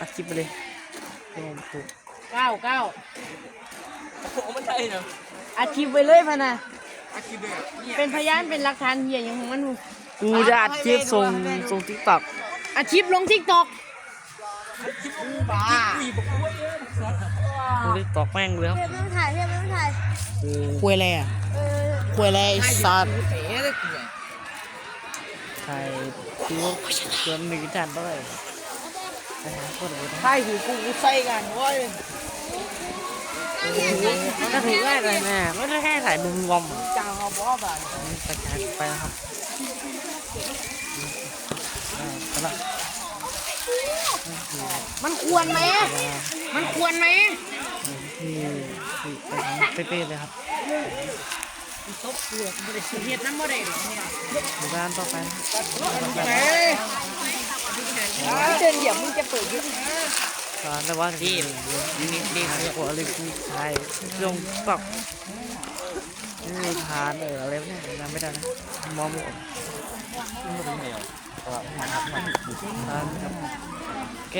อัดคลิปไปเลยโดนปุ๊บเก้าเก้าโอ้มันได้เนาะอาชีพไปเลยพะนะอาคิดเลยเป็นพยานเป็นหลักฐานเหี้ยอย่างของมันกูจะอัดคลิปส่งส่งทิกตอกอาชีพลงทิกตอกบ้าอุ้ยบอกว่าเยอะส่งทิกตอกแม่งเลยครับเพื่อนไม่ต้องถ่ายเพื่อนไม่ต้องถ่ายคุยอะไรอะเออคุยอะไรไอ้สัตว์เตะเลยกูใช่คือว่าเกินหนึ่งจานเท่าไหร่ ใช่คือกูกูใส่กันเว้ยก็ถือง่ายเลยแม่ไม่ได้แค่ถ่ายมุมวอมจ้างเขาบอกแบบตะการไปนะครับได้แล้วมันควรไหมมันควรไหมที่ที่ไปทางเป๊ะๆเลยครับตบเปลือกไม่ได้เฮ็ดน้ำไม่ได้หรอกเนี่ยหมู่บ้านต่อไปนะครับ เดินเหยียบมึงจะเปิดยุตอนแต่ว่าที่นี่นี่ใครกดอะไรกูใช่ลงตอกนี่ทานเอออะไรเนี่ยจำไม่ได้นะมองไม่ออกทานครับโอเค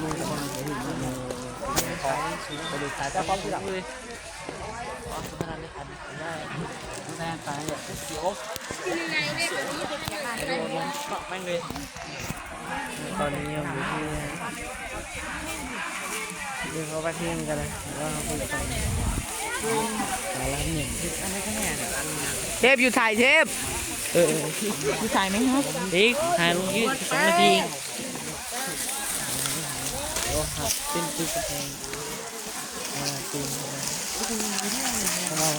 ลุงจะมาไปดูท้ายจะพร้อมที่หลังเลยอ๋อสุดท้ายได้ทันได้ แน่ตายเนี่ยเสียวลงตอกแม่งเลย ตอนนี้ยังอยู่ที่เรียกเขาว่าที่นี่กันเลยแล้วเราคุยกันแต่ละหนึ่งอะไรกันเนี่ยเทปอยู่ถ่ายเทปเอออยู่ถ่ายไหมครับอีถ่ายลงยืดสองนาทีโอ้หักเป็นคือกระเพงอ่าจริง เรา